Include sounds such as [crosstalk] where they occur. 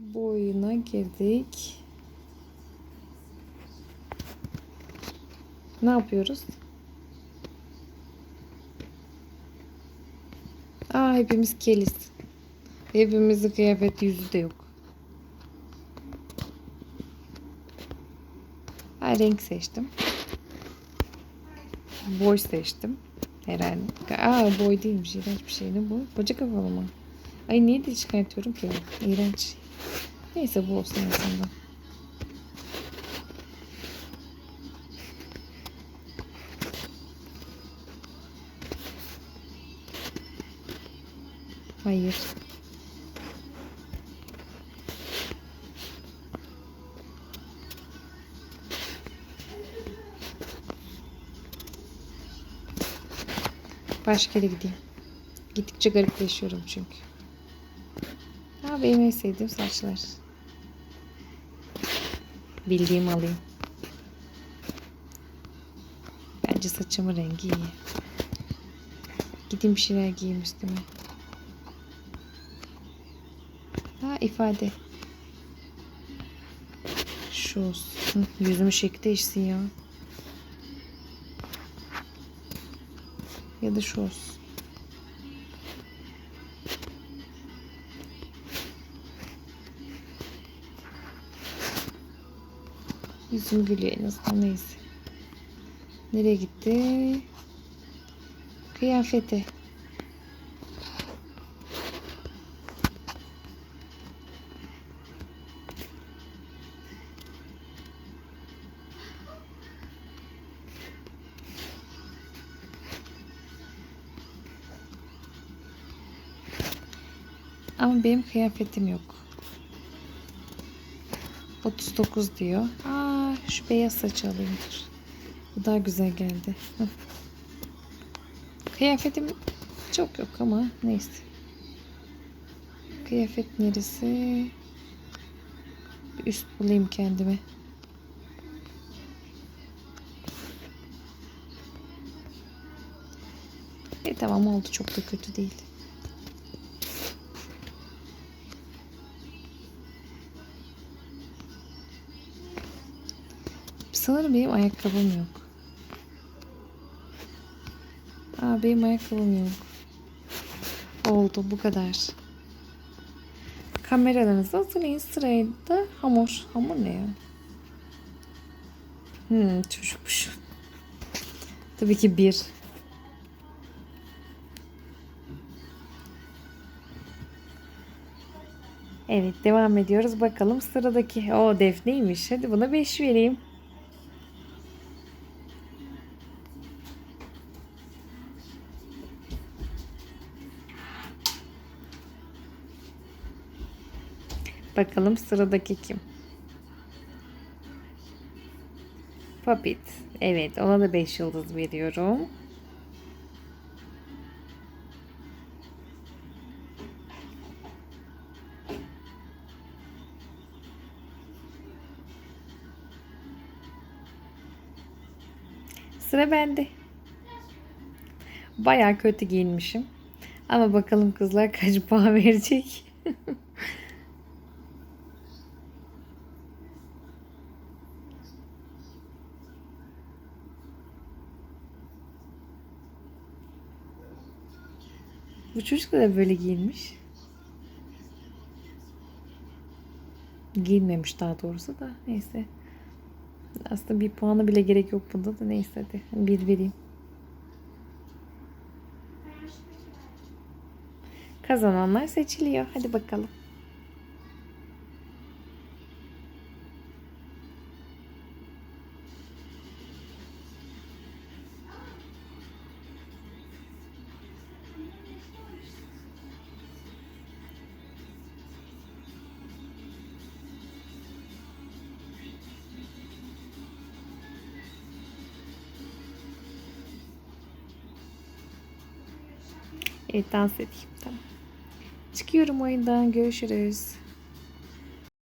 Bu oyuna girdik. Ne yapıyoruz? Aa hepimiz keliz. Hepimizin kıyafet yüzü de yok. Ha, renk seçtim. Boy seçtim. Herhalde. Aa boy değilmiş. İğrenç bir şey. Ne bu? Koca kafalı mı? Ay niye de çıkartıyorum ki? İğrenç. Neyse bu olsun azından. Hayır. Başka yere gideyim. Gittikçe garipleşiyorum çünkü. Ha benim en sevdiğim saçlar. Bildiğim alayım. Bence saçımın rengi iyi. Gideyim bir şeyler giyeyim üstüme. Ha ifade. Şu olsun. Hı, Yüzümün şekli değişsin ya. Ya da şu olsun. Yüzüm gülüyor en azından neyse. Nereye gitti? Kıyafete. Ama benim kıyafetim yok. 39 diyor. Aa, şu beyaz saçı alayım dur. Bu daha güzel geldi. Kıyafetim çok yok ama neyse. Kıyafet neresi? Bir üst bulayım kendime. E tamam oldu çok da kötü değil. Sanırım benim ayakkabım yok. Aa benim ayakkabım yok. Oldu bu kadar. Kameralarınızı hazırlayın sırayla hamur. Hamur ne ya? Hmm çocukmuş. Tabii ki bir. Evet devam ediyoruz. Bakalım sıradaki. O Defne'ymiş. Hadi buna 5 vereyim. Bakalım sıradaki kim? Puppet. Evet ona da 5 yıldız veriyorum. Sıra bende. Baya kötü giyinmişim. Ama bakalım kızlar kaç puan verecek. [laughs] Bu çocuk da böyle giyinmiş. Giyinmemiş daha doğrusu da neyse. Aslında bir puana bile gerek yok bunda da neyse hadi bir vereyim. Kazananlar seçiliyor. Hadi bakalım. Evet dans edeyim. Tamam. Çıkıyorum oyundan. Görüşürüz.